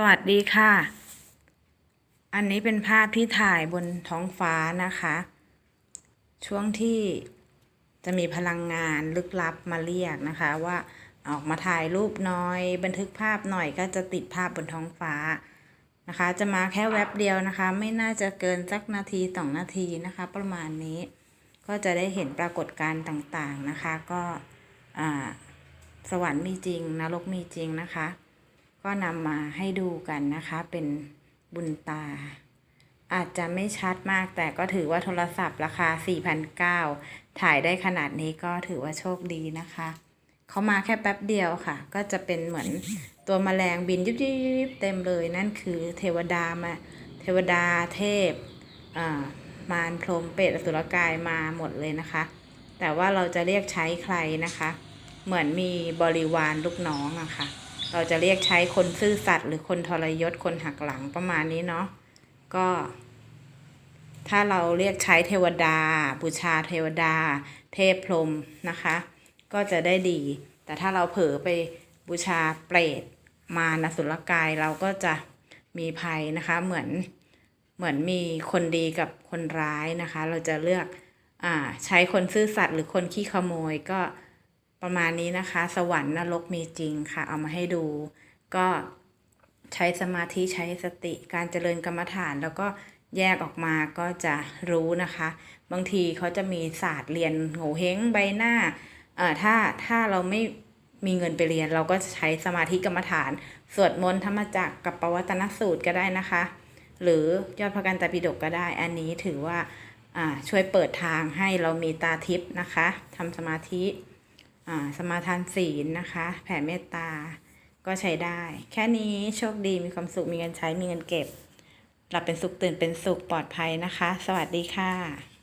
สวัสดีค่ะ อันนี้เป็นภาพที่ถ่ายบนท้องฟ้านะคะ ช่วงที่จะมีพลังงานลึกลับมาเรียกนะคะว่าออกมาถ่ายรูปน่อย บันทึกภาพหน่อยก็จะติดภาพบนท้องฟ้านะคะ จะมาแค่แวบเดียวนะคะ ไม่น่าจะเกินสักนาทีสองนาทีนะคะ ประมาณนี้ก็จะได้เห็นปรากฏการณ์ต่างๆนะคะ ก็อ่าสวรรค์มีจริงนรกมีจริงนะคะ ก็นำมาให้ดูกันนะคะ เป็นบุญตา อาจจะไม่ชัดมากแต่ก็ถือว่าโทรศัพท์ราคา 4,900 ถ่ายได้ขนาดนี้ก็ถือว่าโชคดีนะคะ เขามาแค่แป๊บเดียวค่ะ ก็จะเป็นเหมือนตัวแมลงบินยิบยิบยบยบเต็มเลย นั่นคือเทวดามาเทวดาเทพมารพรมเปรตอสุรกายมาหมดเลยนะคะ แต่ว่าเราจะเรียกใช้ใครนะคะ เหมือนมีบริวารลูกน้องอะค่ะ เราจะเรียกใช้คนซื่อสัตย์หรือคนทรยศคนหักหลังประมาณนี้เนาะก็ ถ้าเราเรียกใช้เทวดา บูชาเทวดา เทพพรหมนะคะ ก็จะได้ดี แต่ถ้าเราเผลอไปบูชาเปรตมารสุรกายเราก็จะมีภัยนะคะ เหมือนเหมือนมีคนดีกับคนร้ายนะคะ เราจะเลือกอ่าใช้คนซื่อสัตย์หรือคนขี้ขโมยก็ ประมาณนี้นะคะ สวรรค์นรกมีจริงค่ะ เอามาให้ดู ก็ใช้สมาธิใช้สติการเจริญกรรมฐานแล้วก็แยกออกมาก็จะรู้นะคะ บางทีเขาจะมีศาสตร์เรียนโงเฮงใบหน้าเอ่อถ้าถ้าเราไม่มีเงินไปเรียน เราก็ใช้สมาธิกรรมฐาน สวดมนต์ธรรมจักรกับปวัตนสูตรก็ได้นะคะ หรือยอดพระกันตปิฎกก็ได้ อันนี้ถือว่าอ่าช่วยเปิดทางให้เรามีตาทิพย์นะคะทำสมาธิ สมาทานศีลนะคะ แผ่เมตตาก็ใช้ได้ แค่นี้โชคดีมีความสุขมีเงินใช้มีเงินเก็บ หลับเป็นสุขตื่นเป็นสุขปลอดภัยนะคะ สวัสดีค่ะ